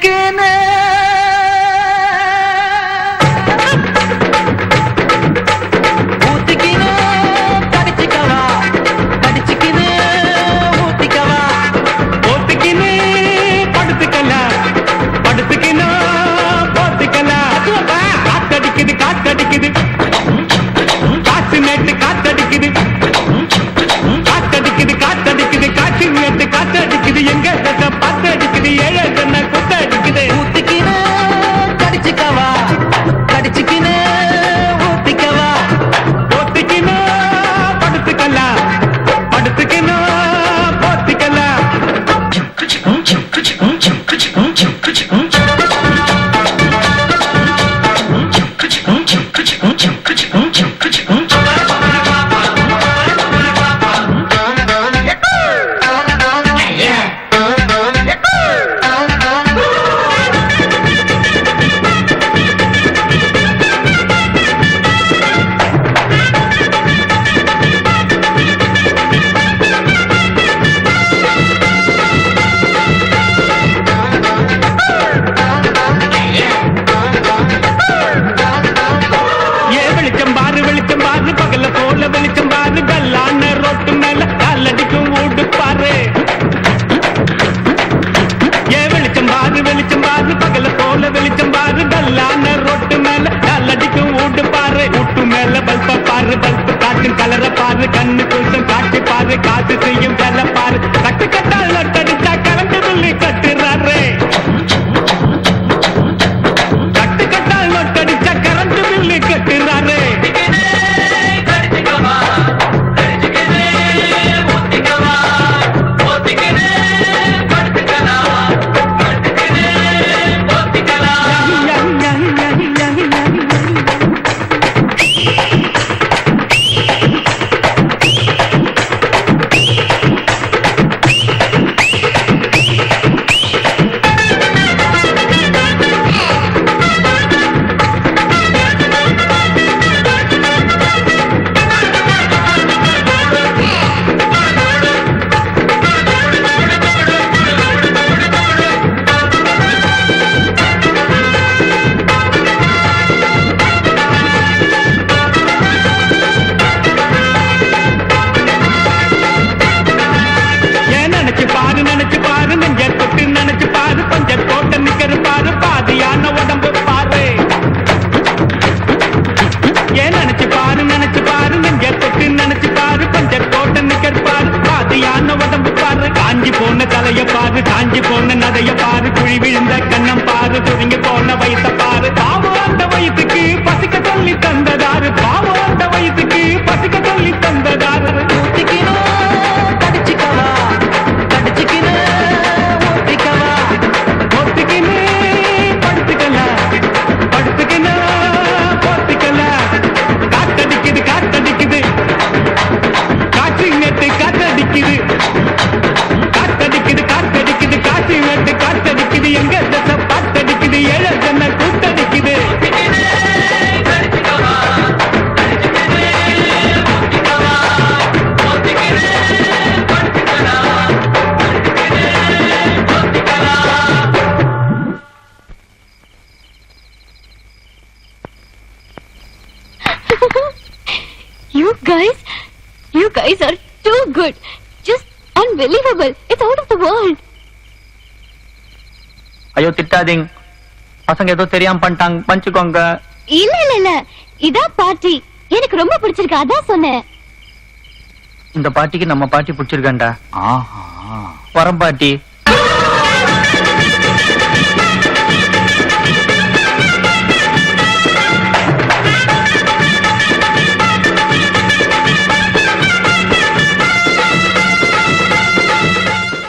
que பாரு காத்து செய்யும் வெள்ள பாரு கட்டு கட்டால் நட்டு போன நதைய பாரு குழி விழுந்த கண்ணம் பாரு துணிங்க போன Guys, you guys are too good. Just unbelievable. It's out of the world. ஐயோ திட்டாதீங்க. பசங்க ஏதோ தெரியாம பண்ணிட்டாங்க. பஞ்சுக்கோங்க. இல்ல இல்ல இல்ல. இதா பார்ட்டி எனக்கு ரொம்ப பிடிச்சிருக்கு. அதான் சொன்னேன். இந்த பாட்டிக்கு நம்ம பாட்டி பிடிச்சிருக்கேன்டா. ஆஹா. வரேன் பாட்டி.